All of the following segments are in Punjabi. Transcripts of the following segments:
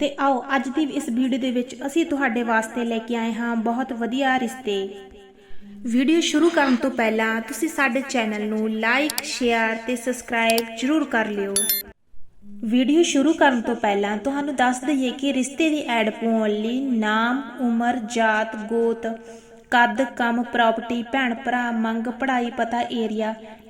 ਤੇ ਆਓ, ਅੱਜ ਦੀ ਇਸ ਵੀਡੀਓ ਦੇ ਵਿੱਚ ਅਸੀਂ ਤੁਹਾਡੇ ਵਾਸਤੇ ਲੈ ਕੇ ਆਏ ਹਾਂ ਬਹੁਤ ਵਧੀਆ ਰਿਸ਼ਤੇ। ਵੀਡੀਓ ਸ਼ੁਰੂ ਕਰਨ ਤੋਂ ਪਹਿਲਾਂ ਤੁਸੀਂ ਸਾਡੇ ਚੈਨਲ ਨੂੰ ਲਾਈਕ, ਸ਼ੇਅਰ ਤੇ ਸਬਸਕ੍ਰਾਈਬ ਜ਼ਰੂਰ ਕਰ ਲਿਓ। ਵੀਡੀਓ ਸ਼ੁਰੂ ਕਰਨ ਤੋਂ ਪਹਿਲਾਂ ਤੁਹਾਨੂੰ ਦੱਸ ਦਈਏ ਕਿ ਰਿਸ਼ਤੇ ਦੀ ਐਡ ਪਾਉਣ ਲਈ ਨਾਮ, ਉਮਰ, ਜਾਤ, ਗੋਤ, ਕੱਦ, ਕੰਮ, ਪ੍ਰਾਪਰਟੀ ਭੈਣ ਭਰਾ ਮੰਗ, ਪੜ੍ਹਾਈ, ਪਤਾ, ਏਰੀਆ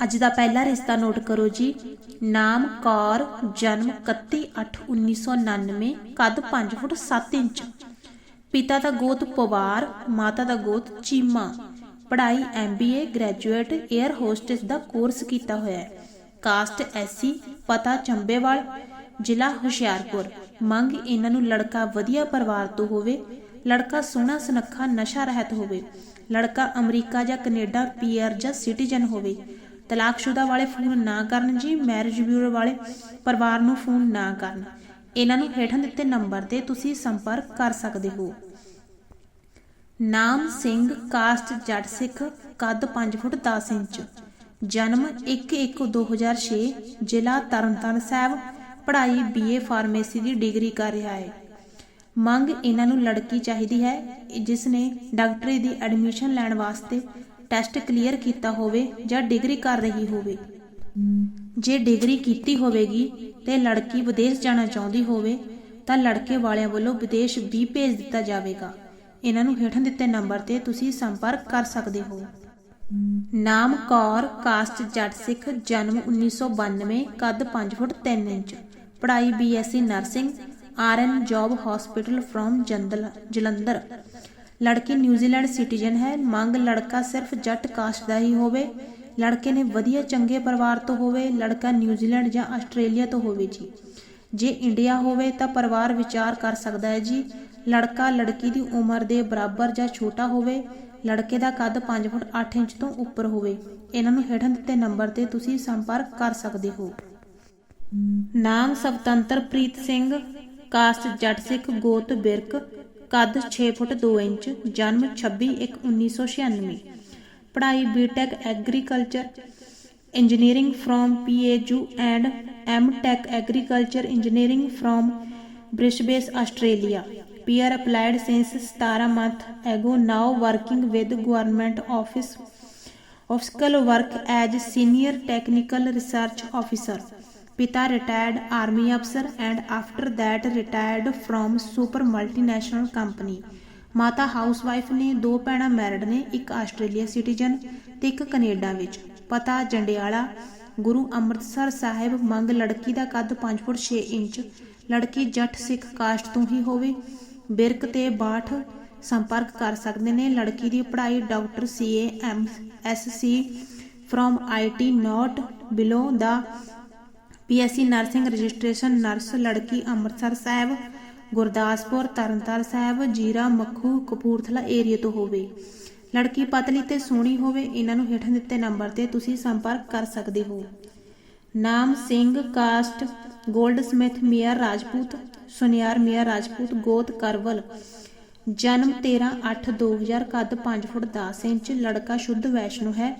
ਅੱਜ ਦਾ ਪਹਿਲਾ ਰਿਸ਼ਤਾ ਨੋਟ ਕਰੋ ਜੀ। ਨਾਮ, ਕੌਰ, ਜਨਮ 31/8/1999 ਕੱਦ 5 ਫੁੱਟ 7 ਇੰਚ। ਪਿਤਾ ਦਾ ਗੋਤ ਪਵਾਰ, ਮਾਤਾ ਦਾ ਗੋਤ ਚੀਮਾ। ਪੜ੍ਹਾਈ ਐਮਬੀਏ ਗ੍ਰੈਜੂਏਟ 에ਅਰ ਹੋਸਟਸ ਦਾ ਕੋਰਸ ਕੀਤਾ ਹੋਇਆ ਹੈ। ਕਾਸਟ ਐਸਸੀ ਪਤਾ ਚੰਬੇਵਾਲ, ਜ਼ਿਲ੍ਹਾ ਹੁਸ਼ਿਆਰਪੁਰ। ਮੰਗ ਇਹਨਾਂ ਨੂੰ ਲੜਕਾ ਵਧੀਆ ਪਰਿਵਾਰ ਤੋਂ ਹੋਵੇ, ਲੜਕਾ ਸੋਹਣਾ ਸੁਨੱਖਾ ਨਸ਼ਾ ਰਹਿਤ ਹੋਵੇ, ਲੜਕਾ ਅਮਰੀਕਾ ਜਾਂ ਕੈਨੇਡਾ ਪੀਆਰ ਜਾਂ ਸਿਟੀਜ਼ਨ ਹੋਵੇ। ਤਲਾਕਸ਼ੁਦਾ ਵਾਲੇ ਫੋਨ ਨਾ ਕਰਨ ਜੀ ਮੈਰਿਜ ਬਿਊਰੋ ਵਾਲੇ ਪਰਿਵਾਰ ਨੂੰ ਫੋਨ ਨਾ ਕਰਨ। ਇਹਨਾਂ ਨੂੰ ਹੇਠਾਂ ਦਿੱਤੇ ਨੰਬਰ ਤੇ ਤੁਸੀਂ ਸੰਪਰਕ ਕਰ ਸਕਦੇ ਹੋ। ਨਾਮ ਸਿੰਘ ਕਾਸਟ ਜੱਟ ਸਿੱਖ, ਕੱਦ 5 ਫੁੱਟ 10 ਇੰਚ। ਜਨਮ 1/1/2006 ਜ਼ਿਲ੍ਹਾ ਤਰਨਤਾਰਨ ਸਾਹਿਬ, ਪੜ੍ਹਾਈ ਬੀਏ ਫਾਰਮੇਸੀ ਦੀ ਡਿਗਰੀ ਕਰ ਰਿਹਾ ਹੈ। ਮੰਗ ਇਹਨਾਂ ਨੂੰ ਲੜਕੀ ਚਾਹੀਦੀ ਹੈ, ਜਿਸ ਨੇ ਡਾਕਟਰੀ ਦੀ ਐਡਮਿਸ਼ਨ ਲੈਣ ਵਾਸਤੇ ਟੈਸਟ ਕਲੀਅਰ ਕੀਤਾ ਹੋਵੇ ਜਾਂ ਡਿਗਰੀ ਕਰ ਰਹੀ ਹੋਵੇ। ਜੇ ਡਿਗਰੀ ਕੀਤੀ ਹੋਵੇਗੀ ਤੇ ਲੜਕੀ ਵਿਦੇਸ਼ ਜਾਣਾ ਚਾਹੁੰਦੀ ਹੋਵੇ, ਤਾਂ ਲੜਕੇ ਵਾਲਿਆਂ ਵੱਲੋਂ ਵਿਦੇਸ਼ ਵੀ ਭੇਜ ਦਿੱਤਾ ਜਾਵੇਗਾ। ਇਹਨਾਂ ਨੂੰ ਹੇਠਾਂ ਦਿੱਤੇ ਨੰਬਰ ਤੇ ਤੁਸੀਂ ਸੰਪਰਕ ਕਰ ਸਕਦੇ ਹੋ। ਨਾਮ ਕੌਰ, ਕਾਸਟ ਜੱਟ ਸਿੱਖ, ਜਨਮ 1992 ਕੱਦ 5 ਫੁੱਟ 3 ਇੰਚ, ਪੜ੍ਹਾਈ BSc nursing RN job hospital from Jalandhar. ਲੜਕੀ ਨਿਊਜ਼ੀਲੈਂਡ ਸਿਟੀਜ਼ਨ ਹੈ। ਮੰਗ ਲੜਕਾ ਸਿਰਫ ਜੱਟ ਕਾਸਟ ਦਾ ਹੀ ਹੋਵੇ। ਲੜਕੇ ਨੇ ਵਧੀਆ ਚੰਗੇ ਪਰਿਵਾਰ ਤੋਂ ਹੋਵੇ, ਲੜਕਾ ਨਿਊਜ਼ੀਲੈਂਡ ਜਾਂ ਆਸਟ੍ਰੇਲੀਆ ਤੋਂ ਹੋਵੇ ਜੀ। ਜੇ ਇੰਡੀਆ ਹੋਵੇ ਤਾਂ ਪਰਿਵਾਰ ਵਿਚਾਰ ਕਰ ਸਕਦਾ ਹੈ ਜੀ। ਲੜਕਾ ਲੜਕੀ ਦੀ ਉਮਰ ਦੇ ਬਰਾਬਰ ਜਾਂ ਛੋਟਾ ਹੋਵੇ, ਲੜਕੇ ਦਾ ਕੱਦ 5 ਫੁੱਟ 8 ਇੰਚ ਤੋਂ ਉੱਪਰ ਹੋਵੇ। ਇਹਨਾਂ ਨੂੰ ਹੇਠਾਂ ਦਿੱਤੇ ਨੰਬਰ ਤੇ ਤੁਸੀਂ ਸੰਪਰਕ ਕਰ ਸਕਦੇ ਹੋ। ਨਾਮ ਸਵਤੰਤਰਪ੍ਰੀਤ ਸਿੰਘ, ਕਾਸਟ ਜੱਟ ਸਿੱਖ ਗੋਤ ਬਿਰਕ ਕੱਦ 6 ਫੁੱਟ 2 ਇੰਚ, ਜਨਮ 26/1/1996 ਪੜ੍ਹਾਈ BTech agriculture engineering from PAU and MTech agriculture engineering from Brisbane Australia PR applied since 17 month ago now working with government office official work as senior technical research officer ਪਿਤਾ retired army officer and after that retired from super multinational company ਮਾਤਾ ਹਾਊਸਵਾਈਫ ਨੇ ਦੋ ਭੈਣਾਂ ਮੈਰਿਡ ਨੇ, ਇੱਕ ਆਸਟ੍ਰੇਲੀਆ ਸਿਟੀਜ਼ਨ ਤੇ ਇੱਕ ਕੈਨੇਡਾ ਵਿੱਚ। ਪਤਾ ਜੰਡਿਆਲਾ, ਗੁਰੂ ਅੰਮ੍ਰਿਤਸਰ ਸਾਹਿਬ ਮੰਗ ਲੜਕੀ ਦਾ ਕੱਦ 5 ਫੁੱਟ 6 ਇੰਚ, ਲੜਕੀ ਜੱਟ ਸਿੱਖ ਕਾਸਟ ਤੋਂ ਹੀ ਹੋਵੇ, ਬਿਰਕ ਤੇ ਬਾਠ ਸੰਪਰਕ ਕਰ ਸਕਦੇ ਨੇ। ਲੜਕੀ ਦੀ ਪੜ੍ਹਾਈ doctor CA M SC from IT not below the PSC nursing registration nurse ਲੜਕੀ ਅੰਮ੍ਰਿਤਸਰ ਸਾਹਿਬ, ਗੁਰਦਾਸਪੁਰ ਤਰਨਤਾਰ ਸਾਹਿਬ, ਜੀਰਾ, ਮੱਖੂ, ਕਪੂਰਥਲਾ ਏਰੀਆ ਤੋਂ ਹੋਵੇ। ਲੜਕੀ ਪਤਲੀ ਤੇ ਸੋਹਣੀ ਹੋਵੇ, ਇਹਨਾਂ ਨੂੰ ਹੇਠਾਂ ਦਿੱਤੇ ਨੰਬਰ ਤੇ ਤੁਸੀਂ ਸੰਪਰਕ ਕਰ ਸਕਦੇ ਹੋ। ਨਾਮ Singh, caste goldsmith Mair Rajput, ਸੁਨਿਆਰ ਮੀਅਰ ਰਾਜਪੂਤ, ਗੋਤ ਕਰਵਲ। ਜਨਮ 13/8/2000 ਕੱਦ 5 ਫੁੱਟ 10 ਇੰਚ, ਲੜਕਾ ਸ਼ੁੱਧ ਵੈਸ਼ਨੂ ਹੈ,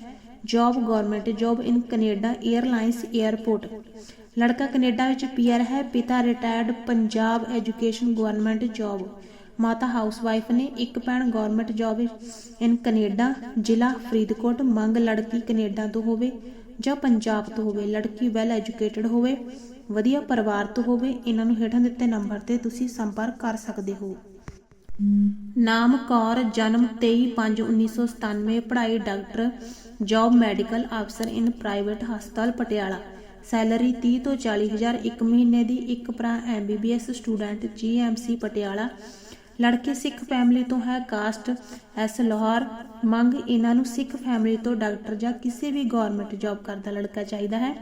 job government job in Canada airlines airport ਲੜਕਾ ਕੈਨੇਡਾ ਵਿੱਚ ਪੀਆਰ ਹੈ, ਪਿਤਾ retired Punjab education government job ਮਾਤਾ ਹਾਊਸਵਾਈਫ ਨੇ ਇੱਕ ਭੈਣ ਗਵਰਨਮੈਂਟ ਜੌਬ ਇਨ ਕੈਨੇਡਾ, ਜ਼ਿਲ੍ਹਾ ਫਰੀਦਕੋਟ, ਮੰਗ ਲੜਕੀ ਕੈਨੇਡਾ ਤੋਂ ਹੋਵੇ ਜਾਂ ਪੰਜਾਬ ਤੋਂ ਹੋਵੇ, ਲੜਕੀ ਵੈਲ ਐਜੂਕੇਟਡ ਹੋਵੇ, ਵਧੀਆ ਪਰਿਵਾਰ ਤੋਂ ਹੋਵੇ, ਇਹਨਾਂ ਨੂੰ ਹੇਠਾਂ ਦਿੱਤੇ ਨੰਬਰ ਤੇ ਤੁਸੀਂ ਸੰਪਰਕ ਕਰ ਸਕਦੇ ਹੋ। ਨਾਮ ਕੌਰ, ਜਨਮ 23/5/1997 ਪੜ੍ਹਾਈ ਡਾਕਟਰ ਜੌਬ ਮੈਡੀਕਲ ਅਫਸਰ ਇਨ ਪ੍ਰਾਈਵੇਟ ਹਸਪਤਾਲ ਪਟਿਆਲਾ। ਸੈਲਰੀ 30 ਤੋਂ 40 ਹਜ਼ਾਰ ਇੱਕ ਮਹੀਨੇ ਦੀ ਇੱਕ ਭਰਾ ਐਮਬੀਬੀਐਸ ਸਟੂਡੈਂਟ ਜੀਐਮਸੀ ਪਟਿਆਲਾ। ਲੜਕੇ ਸਿੱਖ ਫੈਮਿਲੀ ਤੋਂ ਹੈ ਕਾਸਟ ਐਸ ਲਾਹੌਰ। ਮੰਗ ਇਹਨਾਂ ਨੂੰ ਸਿੱਖ ਫੈਮਿਲੀ ਤੋਂ ਡਾਕਟਰ ਜਾਂ ਕਿਸੇ ਵੀ ਗਵਰਨਮੈਂਟ ਜੌਬ ਕਰਦਾ ਲੜਕਾ ਚਾਹੀਦਾ ਹੈ।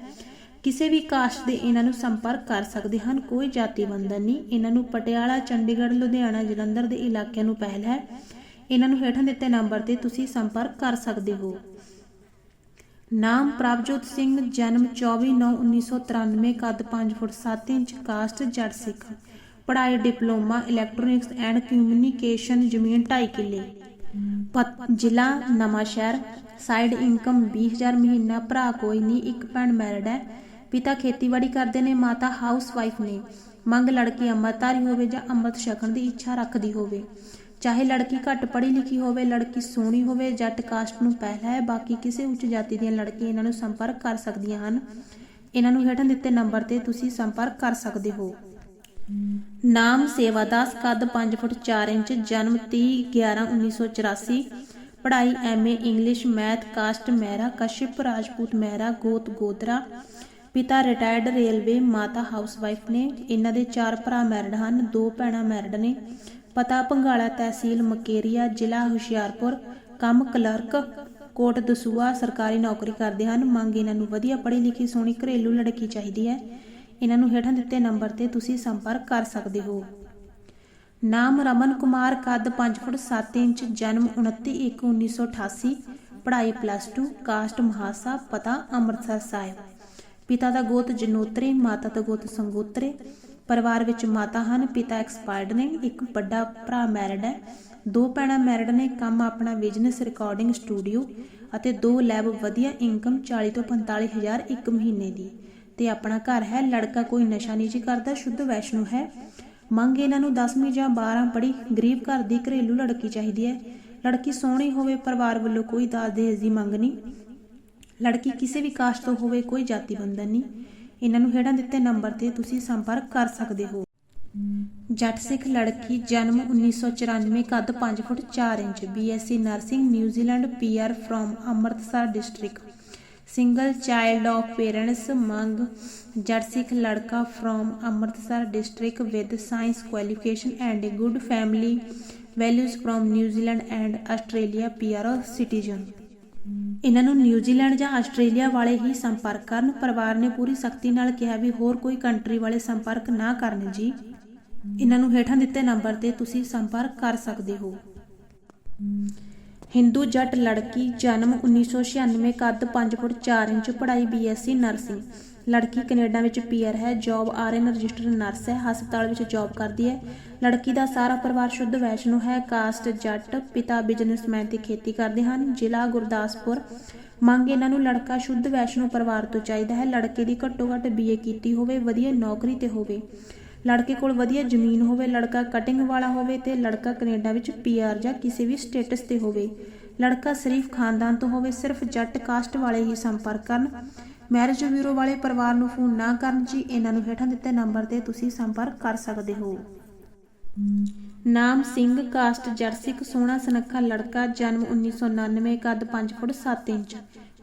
ਕਿਸੇ ਵੀ ਕਾਸਟ ਦੇ ਇਹਨਾਂ ਨੂੰ ਸੰਪਰਕ ਕਰ ਸਕਦੇ ਹਨ। ਕੋਈ ਜਾਤੀ ਬੰਧਨ ਨਹੀਂ। ਇਹਨਾਂ ਨੂੰ ਪਟਿਆਲਾ, ਚੰਡੀਗੜ੍ਹ, ਲੁਧਿਆਣਾ, ਜਲੰਧਰ ਦੇ ਇਲਾਕਿਆਂ ਨੂੰ ਪਹਿਲ ਹੈ। ਇਹਨਾਂ ਨੂੰ ਹੇਠਾਂ ਦਿੱਤੇ ਨੰਬਰ ਤੇ ਤੁਸੀਂ ਸੰਪਰਕ ਕਰ ਸਕਦੇ ਹੋ। ਨਾਮ ਪ੍ਰਭਜੋਤ ਸਿੰਘ, ਜਨਮ 24/9/1993 ਕੱਦ 5 ਫੁੱਟ 7 ਇੰਚ ਕਾਸਟ ਜੱਟ ਸਿੱਖ। ਪੜ੍ਹਾਈ, ਡਿਪਲੋਮਾ ਇਲੈਕਟ੍ਰੋਨਿਕਸ ਐਂਡ ਕਮਿਊਨੀਕੇਸ਼ਨ ਜ਼ਮੀਨ 2.5 ਕਿੱਲੇ। ਜ਼ਿਲ੍ਹਾ ਨਵਾਂ ਸ਼ਹਿਰ ਸਾਈਡ ਇਨਕਮ 20000 ਮਹੀਨਾ, ਭਰਾ ਕੋਈ ਨਹੀਂ ਇੱਕ ਭੈਣ ਮੈਰਿਡ ਹੈ। ਪਿਤਾ ਖੇਤੀਬਾੜੀ ਕਰਦੇ ਨੇ, ਮਾਤਾ ਹਾਊਸ ਵਾਈਫ ਨੇ। ਮੰਗ ਲੜਕੀ ਅੰਮ੍ਰਿਤਧਾਰੀ ਹੋਵੇ ਜਾਂ ਅੰਮ੍ਰਿਤ ਛਕਣ ਦੀ ਇੱਛਾ ਰੱਖਦੀ ਹੋਵੇ। ਚਾਹੇ ਲੜਕੀ ਘੱਟ ਪੜ੍ਹੀ ਲਿਖੀ ਹੋਵੇ, ਲੜਕੀ ਸੋਹਣੀ ਹੋਵੇ, ਜੱਟ ਕਾਸਟ ਨੂੰ ਪਹਿਲਾ ਹੈ, ਬਾਕੀ ਕਿਸੇ ਉੱਚ ਜਾਤੀ ਦੀਆਂ ਲੜਕੀਆਂ ਇਹਨਾਂ ਨੂੰ ਸੰਪਰਕ ਕਰ ਸਕਦੀਆਂ ਹਨ। ਇਹਨਾਂ ਨੂੰ ਹੇਠਾਂ ਦਿੱਤੇ ਨੰਬਰ ਤੇ ਤੁਸੀਂ ਸੰਪਰਕ ਕਰ ਸਕਦੇ ਹੋ। ਨਾਮ ਸੇਵਾਦਾਸ ਕੱਦ 5 ਫੁੱਟ 4 ਇੰਚ, ਜਨਮ 30 11 1984 ਪੜ੍ਹਾਈ MA English, math, caste, Mehra, Kashyap, Rajput Mehra, ਗੋਤ ਗੋਦਰਾ ਪਿਤਾ ਰਿਟਾਇਰਡ ਰੇਲਵੇ, ਮਾਤਾ ਹਾਊਸਵਾਈਫ ਨੇ। ਇਹਨਾਂ ਦੇ ਚਾਰ ਭਰਾ ਮੈਰਿਡ ਹਨ, ਦੋ ਭੈਣਾਂ ਮੈਰਿਡ ਨੇ। ਪਤਾ ਭੰਗਾਲਾ ਤਹਿਸੀਲ ਮਕੇਰੀਆ, ਜ਼ਿਲ੍ਹਾ ਹੁਸ਼ਿਆਰਪੁਰ। ਕੰਮ ਕਲਰਕ ਕੋਟ ਦਸੂਆ ਸਰਕਾਰੀ ਨੌਕਰੀ ਕਰਦੇ ਹਨ। ਮੰਗ ਇਹਨਾਂ ਨੂੰ ਵਧੀਆ ਪੜ੍ਹੀ ਲਿਖੀ ਸੋਹਣੀ ਘਰੇਲੂ ਲੜਕੀ ਚਾਹੀਦੀ ਹੈ। ਇਹਨਾਂ ਨੂੰ ਹੇਠਾਂ ਦਿੱਤੇ ਨੰਬਰ ਤੇ ਤੁਸੀਂ ਸੰਪਰਕ ਕਰ ਸਕਦੇ ਹੋ। ਨਾਮ ਰਮਨ ਕੁਮਾਰ, ਕੱਦ 5 ਫੁੱਟ 7 ਇੰਚ, ਜਨਮ 29/1/1988 ਪੜ੍ਹਾਈ ਪਲੱਸ 2 ਕਾਸਟ ਮਹਾਸਾ, ਪਤਾ ਅੰਮ੍ਰਿਤਸਰ ਸਾਹਿਬ। ਪਿਤਾ ਦਾ ਗੋਤ ਜਨੋਤਰੇ, ਮਾਤਾ ਦਾ ਗੋਤ ਸੰਗੋਤਰੇ। ਪਰਿਵਾਰ ਵਿੱਚ ਮਾਤਾ ਹਨ, ਪਿਤਾ ਐਕਸਪਾਇਰਡ ਨੇ, ਇੱਕ ਵੱਡਾ ਭਰਾ ਮੈਰਿਡ ਹੈ। ਦੋ ਭੈਣਾਂ ਮੈਰਿਡ ਨੇ, ਕੰਮ ਆਪਣਾ ਬਿਜ਼ਨਸ ਰਿਕਾਰਡਿੰਗ ਸਟੂਡੀਓ ਅਤੇ ਦੋ ਲੈਬ ਵਧੀਆ ਇਨਕਮ 40 ਤੋਂ 45 ਹਜ਼ਾਰ ਇੱਕ ਮਹੀਨੇ ਦੀ। ਤੇ ਆਪਣਾ ਘਰ ਹੈ, ਲੜਕਾ ਕੋਈ ਨਸ਼ਾ ਨਹੀਂ ਜੀ ਕਰਦਾ, ਸ਼ੁੱਧ ਵੈਸ਼ਨੂ ਹੈ। ਮੰਗ ਇਹਨਾਂ ਨੂੰ 10ਵੀਂ ਜਾਂ 12 ਪੜ੍ਹੀ ਗਰੀਬ ਘਰ ਦੀ ਘਰੇਲੂ ਲੜਕੀ ਚਾਹੀਦੀ ਹੈ। ਲੜਕੀ ਸੋਹਣੀ ਹੋਵੇ, ਪਰਿਵਾਰ ਵੱਲੋਂ ਕੋਈ ਦਾਜ ਦਹੇਜ ਦੀ ਮੰਗ ਨਹੀਂ। ਲੜਕੀ ਕਿਸੇ ਵੀ ਕਾਸਟ ਤੋਂ ਹੋਵੇ, ਕੋਈ ਜਾਤੀ ਬੰਧਨ ਨਹੀਂ। ਇਹਨਾਂ ਨੂੰ ਹੇਠਾਂ ਦਿੱਤੇ ਨੰਬਰ ਤੇ ਤੁਸੀਂ ਸੰਪਰਕ ਕਰ ਸਕਦੇ ਹੋ। ਜੱਟ ਸਿੱਖ ਲੜਕੀ ਜਨਮ 1994 ਕੱਦ 5 foot 4 inch BSc nursing New Zealand PR from Amritsar district. Single child of parents ਮੰਗ ਜੱਟ ਸਿੱਖ ਲੜਕਾ from Amritsar district with science qualification and a good family values from New Zealand and Australia PR citizen. ਇਹਨਾਂ ਨੂੰ ਨਿਊਜ਼ੀਲੈਂਡ ਜਾਂ ਆਸਟ੍ਰੇਲੀਆ ਵਾਲੇ ਹੀ ਸੰਪਰਕ ਕਰਨ। ਪਰਿਵਾਰ ਨੇ ਪੂਰੀ ਸਖਤੀ ਨਾਲ ਕਿਹਾ ਵੀ ਹੋਰ ਕੋਈ ਕੰਟਰੀ ਵਾਲੇ ਸੰਪਰਕ ਨਾ ਕਰਨ ਜੀ। ਇਹਨਾਂ ਨੂੰ ਹੇਠਾਂ ਦਿੱਤੇ ਨੰਬਰ ਤੇ ਤੁਸੀਂ ਸੰਪਰਕ ਕਰ ਸਕਦੇ ਹੋ। ਹਿੰਦੂ ਜੱਟ ਲੜਕੀ ਜਨਮ 1996 ਕੱਦ 5 ਫੁੱਟ 4 ਇੰਚ, ਪੜ੍ਹਾਈ ਬੀਐਸਸੀ ਨਰਸਿੰਗ। ਲੜਕੀ ਕੈਨੇਡਾ ਵਿੱਚ ਪੀਆਰ ਹੈ ਜੌਬ ਆਰਐਨ ਰਜਿਸਟਰਡ ਨਰਸ ਹੈ, ਹਸਪਤਾਲ ਵਿੱਚ ਜੌਬ ਕਰਦੀ ਹੈ। ਲੜਕੀ ਦਾ ਸਾਰਾ ਪਰਿਵਾਰ ਸ਼ੁੱਧ ਵੈਸ਼ਨੂ ਹੈ ਕਾਸਟ ਜੱਟ, ਪਿਤਾ ਬਿਜ਼ਨਸਮੈਨ ਤੇ ਖੇਤੀ ਕਰਦੇ ਹਨ। ਜ਼ਿਲ੍ਹਾ ਗੁਰਦਾਸਪੁਰ, ਮੰਗ ਇਹਨਾਂ ਨੂੰ ਲੜਕਾ ਸ਼ੁੱਧ ਵੈਸ਼ਨੂ ਪਰਿਵਾਰ ਤੋਂ ਚਾਹੀਦਾ ਹੈ। ਲੜਕੇ ਦੀ ਘੱਟੋ ਘੱਟ ਬੀਏ ਕੀਤੀ ਹੋਵੇ, ਵਧੀਆ ਨੌਕਰੀ ਤੇ ਹੋਵੇ। ਲੜਕੇ ਕੋਲ ਵਧੀਆ ਜ਼ਮੀਨ ਹੋਵੇ, ਲੜਕਾ ਕਟਿੰਗ ਵਾਲਾ ਹੋਵੇ ਤੇ ਲੜਕਾ ਕੈਨੇਡਾ ਵਿੱਚ ਪੀਆਰ ਜਾਂ ਕਿਸੇ ਵੀ ਸਟੇਟਸ ਤੇ ਹੋਵੇ। ਲੜਕਾ ਸ਼ਰੀਫ ਖਾਨਦਾਨ ਤੋਂ ਹੋਵੇ, ਸਿਰਫ ਜੱਟ ਕਾਸਟ ਵਾਲੇ ਹੀ ਸੰਪਰਕ ਕਰਨ। ਮੈਰਿਜ ਬਿਊਰੋ ਵਾਲੇ ਪਰਿਵਾਰ ਨੂੰ ਫੋਨ ਨਾ ਕਰਨ ਜੀ, ਇਹਨਾਂ ਨੂੰ ਹੇਠਾਂ ਦਿੱਤੇ ਨੰਬਰ ਤੇ ਤੁਸੀਂ ਸੰਪਰਕ ਕਰ ਸਕਦੇ ਹੋ। ਨਾਮ ਸਿੰਘ, ਕਾਸਟ ਜਰਸਿਕ ਸੋਹਣਾ ਸੁਨੱਖਾ ਲੜਕਾ, ਜਨਮ 1999 ਕੱਦ 5 ਫੁੱਟ 7 ਇੰਚ।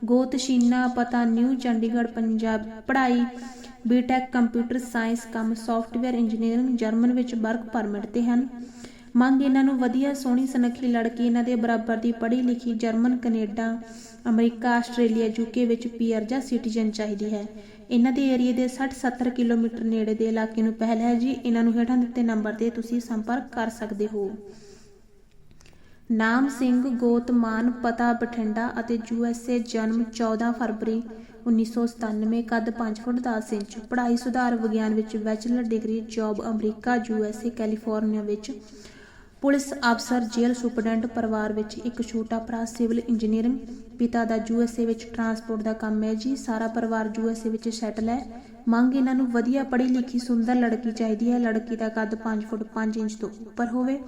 ਗੋਤ ਸ਼ੀਨਾ, ਪਤਾ ਨਿਊ ਚੰਡੀਗੜ੍ਹ, ਪੰਜਾਬ, ਪੜ੍ਹਾਈ ਬੀਟੈਕ ਕੰਪਿਊਟਰ ਸਾਇੰਸ ਕੰਮ ਸੌਫਟਵੇਅਰ ਇੰਜੀਨੀਅਰਿੰਗ ਜਰਮਨ ਵਿੱਚ ਵਰਕ ਪਰਮਿਟ ਤੇ ਹਨ। ਮੰਗ ਇਹਨਾਂ ਨੂੰ ਵਧੀਆ, ਸੋਹਣੀ, ਸੁਨੱਖੀ ਲੜਕੀ, ਇਹਨਾਂ ਦੇ ਬਰਾਬਰ ਦੀ ਪੜ੍ਹੀ ਲਿਖੀ German, Canada America, Australia, UK ਵਿੱਚ ਪੀਆਰ ਜਾਂ ਸਿਟੀਜ਼ਨ ਚਾਹੀਦੀ ਹੈ। ਇਹਨਾਂ ਦੇ ਏਰੀਏ ਦੇ 60-70 ਕਿਲੋਮੀਟਰ ਨੇੜੇ ਦੇ ਇਲਾਕੇ ਨੂੰ ਪਹਿਲ ਹੈ ਜੀ। ਇਹਨਾਂ ਨੂੰ ਹੇਠਾਂ ਦਿੱਤੇ ਨੰਬਰ ਤੇ ਤੁਸੀਂ ਸੰਪਰਕ ਕਰ ਸਕਦੇ ਹੋ। ਨਾਮ ਸਿੰਘ ਗੋਤਮਾਨ ਪਤਾ ਬਠਿੰਡਾ ਅਤੇ ਯੂਐਸਏ ਜਨਮ 14 ਫਰਵਰੀ 1997 ਕੱਦ 5 ਫੁੱਟ 10 ਇੰਚ। ਪੜ੍ਹਾਈ ਸੁਧਾਰ ਵਿਗਿਆਨ ਵਿੱਚ bachelor degree, job America USA California ਵਿੱਚ ਪੁਲਿਸ ਅਫਸਰ ਜੇਲ੍ਹ ਸੁਪਰਡੈਂਟ ਪਰਿਵਾਰ ਵਿੱਚ ਇੱਕ ਛੋਟਾ ਭਰਾ ਸਿਵਲ ਇੰਜੀਨੀਅਰਿੰਗ, ਪਿਤਾ ਦਾ ਯੂਐਸਏ ਵਿੱਚ ਟਰਾਂਸਪੋਰਟ ਦਾ ਕੰਮ ਹੈ ਜੀ, ਸਾਰਾ ਪਰਿਵਾਰ ਯੂਐਸਏ ਵਿੱਚ ਸੈਟਲ ਹੈ। ਮੰਗ ਇਹਨਾਂ ਨੂੰ ਵਧੀਆ ਪੜ੍ਹੀ ਲਿਖੀ ਸੁੰਦਰ ਲੜਕੀ ਚਾਹੀਦੀ ਹੈ, ਲੜਕੀ ਦਾ ਕੱਦ 5 ਫੁੱਟ 5 ਇੰਚ ਤੋਂ ਉੱਪਰ ਹੋਵੇ।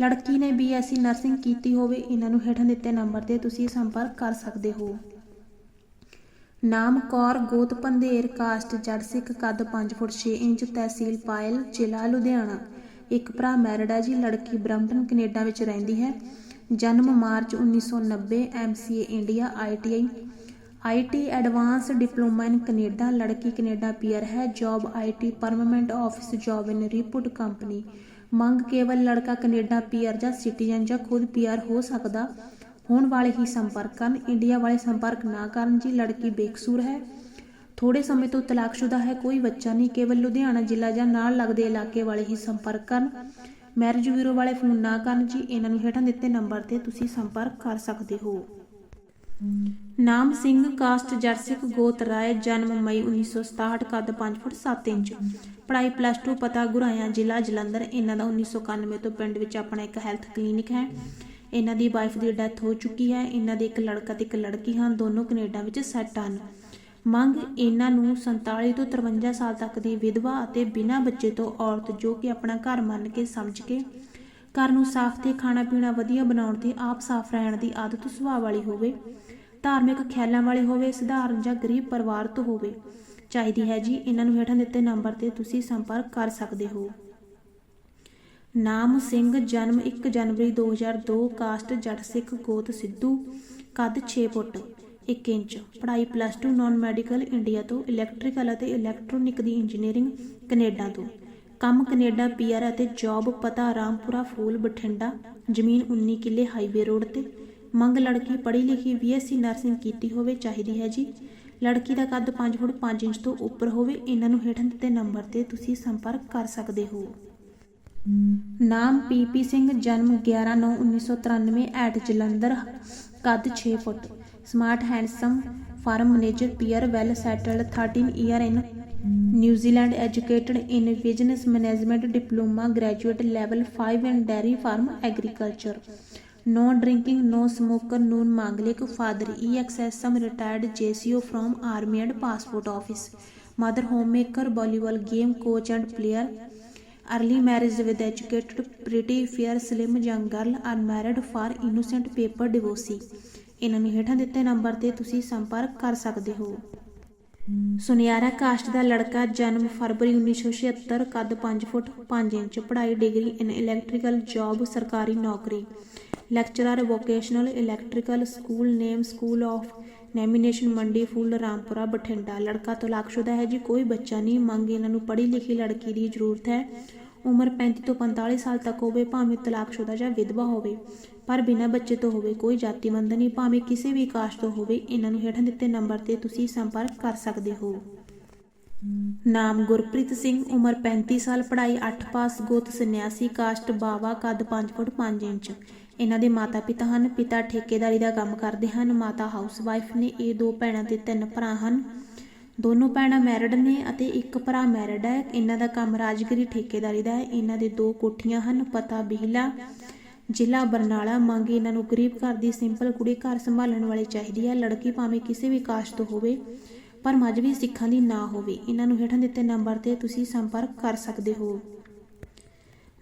ਲੜਕੀ ਨੇ ਬੀਐਸਸੀ ਨਰਸਿੰਗ ਕੀਤੀ ਹੋਵੇ, ਇਹਨਾਂ ਨੂੰ ਹੇਠਾਂ ਦਿੱਤੇ ਨੰਬਰ ਤੇ ਤੁਸੀਂ ਸੰਪਰਕ ਕਰ ਸਕਦੇ ਹੋ। ਨਾਮ ਕੌਰ ਗੋਤ ਪੰਧੇਰ ਕਾਸਟ ਜੜ ਸਿੱਖ, ਕੱਦ 5 ਫੁੱਟ 6 ਇੰਚ, ਤਹਿਸੀਲ ਪਾਇਲ, ਜ਼ਿਲ੍ਹਾ ਲੁਧਿਆਣਾ। ਇੱਕ ਭਰਾ ਮੈਰਿਡ ਹੈ ਜੀ, ਲੜਕੀ ਬ੍ਰੈਂਪਟਨ, ਕੈਨੇਡਾ ਵਿੱਚ ਰਹਿੰਦੀ ਹੈ। ਜਨਮ March 1990 MCA India ITI IT advance diploma in Canada, ਲੜਕੀ ਕੈਨੇਡਾ ਪੀਆਰ ਹੈ। Job IT permanent office job in reputed company. ਮੰਗ ਕੇਵਲ ਲੜਕਾ ਕੈਨੇਡਾ ਪੀਅਰ ਜਾਂ ਸਿਟੀਜ਼ਨ ਜਾਂ ਖੁਦ ਪੀਅਰ ਹੋ ਸਕਦਾ, ਹੋਣ ਵਾਲੇ ਹੀ ਸੰਪਰਕ ਕਰਨ। ਇੰਡੀਆ ਵਾਲੇ ਸੰਪਰਕ ਨਾ ਕਰਨ ਜੀ, ਲੜਕੀ ਬੇਕਸੂਰ ਹੈ। ਥੋੜੇ ਸਮੇਂ ਤੋਂ ਤਲਾਕਸ਼ੁਦਾ ਹੈ, ਕੋਈ ਬੱਚਾ ਨਹੀਂ, ਕੇਵਲ ਲੁਧਿਆਣਾ ਜ਼ਿਲ੍ਹਾ ਜਾਂ ਨਾਲ ਲੱਗਦੇ ਇਲਾਕੇ ਵਾਲੇ ਹੀ ਸੰਪਰਕ ਕਰਨ। ਮੈਰਿਜ ਬਿਊਰੋ ਵਾਲੇ ਫੋਨ ਨਾ ਕਰਨ ਜੀ, ਇਹਨਾਂ ਨੂੰ ਹੇਠਾਂ ਦਿੱਤੇ ਨੰਬਰ ਤੇ ਤੁਸੀਂ ਸੰਪਰਕ ਕਰ ਸਕਦੇ ਹੋ। ਨਾਮ ਸਿੰਘ, ਕਾਸਟ ਜਰਸਿਕ ਗੋਤ ਰਾਏ, ਜਨਮ ਮਈ 1967 ਕੱਦ 5 ਫੁੱਟ 7 ਇੰਚ। ਪੜਾਈ ਪਲੱਸ 2 ਪਤਾ ਗੁਰਾਇਆ ਜ਼ਿਲ੍ਹਾ ਜਲੰਧਰ, ਇਹਨਾਂ ਦਾ 1991 ਤੋਂ ਪਿੰਡ ਵਿੱਚ ਆਪਣਾ ਇੱਕ ਹੈਲਥ ਕਲੀਨਿਕ ਹੈ। ਇਹਨਾਂ ਦੀ ਵਾਈਫ ਦੀ ਡੈਥ ਹੋ ਚੁੱਕੀ ਹੈ। ਇਹਨਾਂ ਦੇ ਇੱਕ ਲੜਕਾ ਤੇ ਇੱਕ ਲੜਕੀ ਹਨ, ਦੋਨੋਂ ਕੈਨੇਡਾ ਵਿੱਚ ਸੈੱਟ ਹਨ। ਮੰਗ ਇਹਨਾਂ ਨੂੰ 47 ਤੋਂ 53 ਸਾਲ ਤੱਕ ਦੀ ਵਿਧਵਾ ਅਤੇ ਬਿਨਾਂ ਬੱਚੇ ਤੋਂ ਔਰਤ ਜੋ ਕਿ ਆਪਣਾ ਘਰ ਮੰਨ ਕੇ ਸਮਝ ਕੇ ਘਰ ਨੂੰ ਸਾਫ਼ ਤੇ ਖਾਣਾ ਪੀਣਾ ਵਧੀਆ ਬਣਾਉਣ ਤੇ ਆਪ ਸਾਫ਼ ਰਹਿਣ ਦੀ ਆਦਤ ਸੁਭਾਅ ਵਾਲੀ ਹੋਵੇ, ਧਾਰਮਿਕ ਖਿਆਲਾਂ ਵਾਲੇ ਹੋਵੇ, ਸਧਾਰਨ ਜਾਂ ਗਰੀਬ ਪਰਿਵਾਰ ਤੋਂ ਹੋਵੇ, ਚਾਹੀਦੀ ਹੈ ਜੀ ਇਹਨਾਂ ਨੂੰ ਹੇਠਾਂ ਦਿੱਤੇ ਨੰਬਰ ਤੇ ਤੁਸੀਂ ਸੰਪਰਕ ਕਰ ਸਕਦੇ ਹੋ। ਨਾਮ ਸਿੰਘ, ਜਨਮ 1 ਜਨਵਰੀ 2002 ਕਾਸਟ ਜੱਟ ਸਿੱਖ ਗੋਤ ਸਿੱਧੂ, ਕੱਦ 6 ਫੁੱਟ। 1 ਇੰਚ। ਪੜ੍ਹਾਈ ਪਲੱਸ 2 ਨਾਨ ਮੈਡੀਕਲ ਇੰਡੀਆ ਤੋਂ ਇਲੈਕਟ੍ਰੀਕਲ ਅਤੇ ਇਲੈਕਟ੍ਰੋਨਿਕ ਦੀ ਇੰਜੀਨੀਅਰਿੰਗ ਕੈਨੇਡਾ ਤੋਂ। ਕੰਮ ਕੈਨੇਡਾ ਪੀਆਰ ਅਤੇ ਜੌਬ ਪਤਾ, ਰਾਮਪੁਰਾ, ਫੂਲ, ਬਠਿੰਡਾ, ਜ਼ਮੀਨ 19 ਕਿੱਲੇ ਹਾਈਵੇ ਰੋਡ ਤੇ। ਮੰਗ ਲੜਕੀ ਪੜ੍ਹੀ ਲਿਖੀ ਬੀਐਸਸੀ ਨਰਸਿੰਗ ਕੀਤੀ ਹੋਵੇ ਚਾਹੀਦੀ ਹੈ ਜੀ। ਲੜਕੀ ਦਾ ਕੱਦ 5 ਫੁੱਟ 5 ਇੰਚ ਤੋਂ ਉੱਪਰ ਹੋਵੇ, ਇਹਨਾਂ ਨੂੰ ਹੇਠਾਂ ਦਿੱਤੇ ਨੰਬਰ ਤੇ ਤੁਸੀਂ ਸੰਪਰਕ ਕਰ ਸਕਦੇ ਹੋ। ਨਾਮ ਪੀਪੀ ਸਿੰਘ, ਜਨਮ 11/9/1993 ਐਟ ਜਲੰਧਰ, ਕੱਦ 6 foot. Smart handsome farm manager PR well settled 13 year in New Zealand educated in business management diploma graduate level 5 in dairy farm agriculture no drinking no smoker known manglik father exsm retired jco from army and passport office mother homemaker volleyball game coach and player early marriage with educated pretty fair slim young girl unmarried for innocent paper divorcee ਇਹਨਾਂ ਨੂੰ ਹੇਠਾਂ ਦਿੱਤੇ ਨੰਬਰ ਤੇ ਤੁਸੀਂ ਸੰਪਰਕ ਕਰ ਸਕਦੇ ਹੋ। ਸੁਨਿਆਰਾ ਕਾਸਟ ਦਾ ਲੜਕਾ ਜਨਮ ਫਰਵਰੀ 1976 ਕੱਦ 5 ਫੁੱਟ 5 ਇੰਚ, ਪੜ੍ਹਾਈ ਡਿਗਰੀ ਇਨ ਇਲੈਕਟ੍ਰੀਕਲ ਜੌਬ, ਸਰਕਾਰੀ ਨੌਕਰੀ। Lecturer vocational electrical school, name school of nomination, Mandi Phul, Rampura, Bathinda. ਲੜਕਾ ਤਲਾਕਸ਼ੁਦਾ ਹੈ ਜੀ, ਕੋਈ ਬੱਚਾ ਨਹੀਂ, ਮੰਗ ਇਹਨਾਂ ਨੂੰ ਪੜ੍ਹੀ ਲਿਖੀ ਲੜਕੀ ਦੀ ਜ਼ਰੂਰਤ ਹੈ। ਉਮਰ 35 ਤੋਂ 45 ਸਾਲ ਤੱਕ ਹੋਵੇ, ਭਾਵੇਂ ਤਲਾਕਸ਼ੁਦਾ ਜਾਂ ਵਿਧਵਾ ਹੋਵੇ, ਪਰ ਬਿਨਾਂ ਬੱਚੇ ਤੋਂ ਹੋਵੇ, ਕੋਈ ਜਾਤੀ ਮੰਦ ਨਹੀਂ, ਭਾਵੇਂ ਕਿਸੇ ਵੀ ਕਾਸਟ ਤੋਂ ਹੋਵੇ, ਇਹਨਾਂ ਨੂੰ ਹੇਠਾਂ ਦਿੱਤੇ ਨੰਬਰ ਤੇ ਤੁਸੀਂ ਸੰਪਰਕ ਕਰ ਸਕਦੇ ਹੋ। ਨਾਮ ਗੁਰਪ੍ਰੀਤ ਸਿੰਘ, ਉਮਰ 35 ਸਾਲ, ਪੜ੍ਹਾਈ 8 ਪਾਸ, ਗੋਤ ਸੰਨਿਆਸੀ, ਕਾਸਟ ਬਾਵਾ, ਕੱਦ 5 ਫੁੱਟ 5 ਇੰਚ। ਇਹਨਾਂ ਦੇ ਮਾਤਾ ਪਿਤਾ ਹਨ, ਪਿਤਾ ਠੇਕੇਦਾਰੀ ਦਾ ਕੰਮ ਕਰਦੇ ਹਨ, ਮਾਤਾ ਹਾਊਸ ਵਾਈਫ ਨੇ ਇਹ ਦੋ ਭੈਣਾਂ ਤੇ ਤਿੰਨ ਭਰਾ ਹਨ। ਦੋਨੋਂ ਭੈਣਾਂ ਮੈਰਿਡ ਨੇ ਅਤੇ ਇੱਕ ਭਰਾ ਮੈਰਿਡ ਹੈ। ਇਹਨਾਂ ਦਾ ਕੰਮ ਰਾਜਗਰੀ ਠੇਕੇਦਾਰੀ ਦਾ ਹੈ। ਇਹਨਾਂ ਦੇ ਦੋ ਕੋਠੀਆਂ ਹਨ, ਪਤਾ ਬਿਹਲਾ, ਜ਼ਿਲ੍ਹਾ ਬਰਨਾਲਾ। ਮੰਗ ਇਹਨਾਂ ਨੂੰ ਗਰੀਬ ਘਰ ਦੀ ਸਿੰਪਲ ਕੁੜੀ ਘਰ ਸੰਭਾਲਣ ਵਾਲੀ ਚਾਹੀਦੀ ਹੈ। ਲੜਕੀ ਭਾਵੇਂ ਕਿਸੇ ਵੀ ਕਾਸ਼ਤ ਤੋਂ ਹੋਵੇ, ਪਰ ਮਜ਼ਬੀ ਸਿੱਖਾਂ ਦੀ ਨਾ ਹੋਵੇ। ਇਹਨਾਂ ਨੂੰ ਹੇਠਾਂ ਦਿੱਤੇ ਨੰਬਰ ਤੇ ਤੁਸੀਂ ਸੰਪਰਕ ਕਰ ਸਕਦੇ ਹੋ।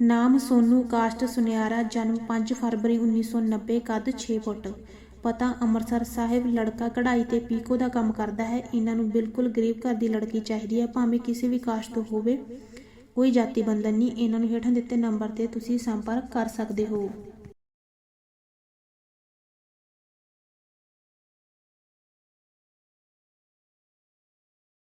ਨਾਮ ਸੋਨੂ, ਕਾਸਟ ਸੁਨਿਆਰਾ, ਜਨਮ 5 ਫਰਵਰੀ 1990 ਕੱਦ 6 ਫੁੱਟ। ਪਤਾ ਅੰਮ੍ਰਿਤਸਰ ਸਾਹਿਬ ਲੜਕਾ ਕਢਾਈ ਤੇ ਪੀਕੋ ਦਾ ਕੰਮ ਕਰਦਾ ਹੈ। ਇਹਨਾਂ ਨੂੰ ਬਿਲਕੁਲ ਗਰੀਬ ਘਰ ਦੀ ਲੜਕੀ ਚਾਹੀਦੀ ਹੈ। ਭਾਵੇਂ ਕਿਸੇ ਵੀ ਕਾਸ਼ ਤੋਂ ਹੋਵੇ, ਕੋਈ ਜਾਤੀ ਬੰਧਨ ਨਹੀਂ। ਇਹਨਾਂ ਨੂੰ ਹੇਠਾਂ ਦਿੱਤੇ ਨੰਬਰ ਤੇ ਤੁਸੀਂ ਸੰਪਰਕ ਕਰ ਸਕਦੇ ਹੋ।